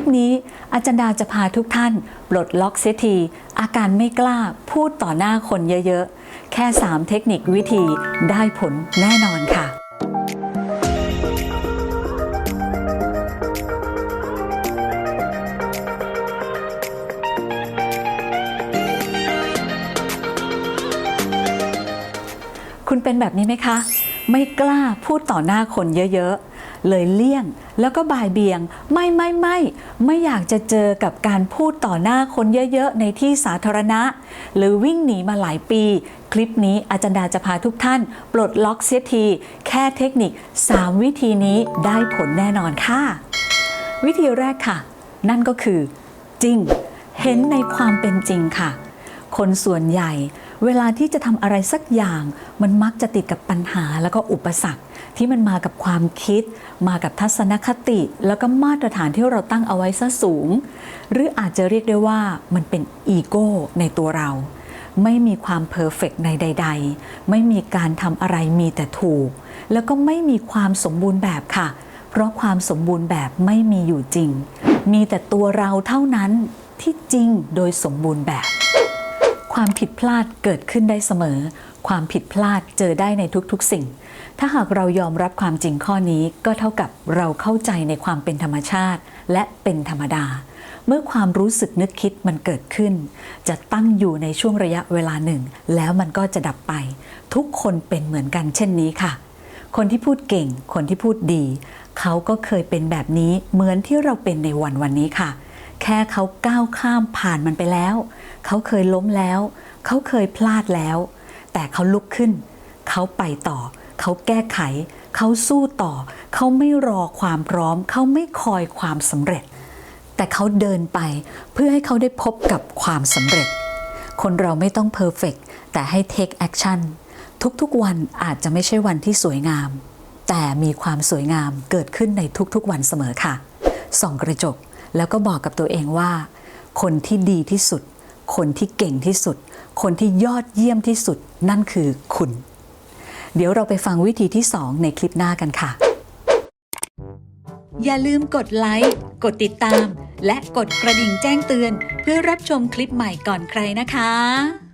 ปนี้ อาจารย์ดาจะพาทุกท่านปลดล็อกเสียที อาการไม่กล้าพูดต่อหน้าคนเยอะๆ แค่ 3 เทคนิควิธีได้ผลแน่นอนค่ะคุณเป็นแบบนี้ไหมคะ ไม่กล้าพูดต่อหน้าคนเยอะๆ เลยเลี่ยงแล้วก็บ่ายเบียง ไม่ไม่ไม่ไม่อยากจะเจอกับการพูดต่อหน้าคนเยอะๆ ในที่สาธารณะ หรือวิ่งหนีมาหลายปี คลิปนี้อาจารย์ดาจะพาทุกท่าน ปลดล็อกเสียที แค่เทคนิค 3 วิธีนี้ได้ผลแน่นอนค่ะ วิธีแรกค่ะ นั่นก็คือ จริง เห็นในความเป็นจริงค่ะ คนส่วนใหญ่ เวลาที่จะทำอะไรสักอย่าง มันมักจะติดกับปัญหาแล้วก็อุปสรรค ที่มันมากับความคิด มากับทัศนคติ แล้วก็มาตรฐานที่เราตั้งเอาไว้ซะสูง หรืออาจจะเรียกได้ว่ามันเป็นอีโก้ในตัวเรา ไม่มีความเพอร์เฟกในใด ๆ ไม่มีการทำอะไรมีแต่ถูก แล้วก็ไม่มีความสมบูรณ์แบบค่ะ เพราะความสมบูรณ์แบบไม่มีอยู่จริง มีแต่ตัวเราเท่านั้นที่จริงโดยสมบูรณ์แบบ ความผิดพลาดเกิดขึ้นได้เสมอ ความผิดพลาดเจอได้ในทุกๆสิ่ง ถ้าหากเรายอมรับความจริงข้อนี้ก็เท่ากับเราเข้าใจในความเป็นธรรมชาติ และเป็นธรรมดา เมื่อความรู้สึกนึกคิดมันเกิดขึ้น จะตั้งอยู่ในช่วงระยะเวลาหนึ่ง แล้วมันก็จะดับไป ทุกคนเป็นเหมือนกันเช่นนี้ค่ะ คนที่พูดเก่ง คนที่พูดดี เขาก็เคยเป็นแบบนี้เหมือนที่เราเป็นในวันวันนี้ค่ะ แค่เขาก้าวข้ามผ่านมันไปแล้ว เขาเคยล้มแล้ว เขาเคยพลาดแล้ว แต่เขาลุกขึ้น เขาไปต่อ เขาแก้ไข เขาสู้ต่อ เขาไม่รอความพร้อม เขาไม่คอยความสำเร็จ แต่เขาเดินไปเพื่อให้เขาได้พบกับความสำเร็จ คนเราไม่ต้องเพอร์เฟกแต่ให้ take action ทุกๆวันอาจจะไม่ใช่วันที่สวยงาม แต่มีความสวยงามเกิดขึ้นในทุกๆวันเสมอค่ะ ส่องกระจก แล้วก็บอกกับตัวเองว่า คนที่ดีที่สุด คนที่เก่งที่สุด คนที่ยอดเยี่ยมที่สุดนั่นคือคุณ เดี๋ยวเราไปฟังวิธีที่2ในคลิปหน้ากันค่ะ อย่าลืมกดไลค์กดติดตาม และกดกระดิ่งแจ้งเตือน เพื่อรับชมคลิปใหม่ก่อนใครนะคะ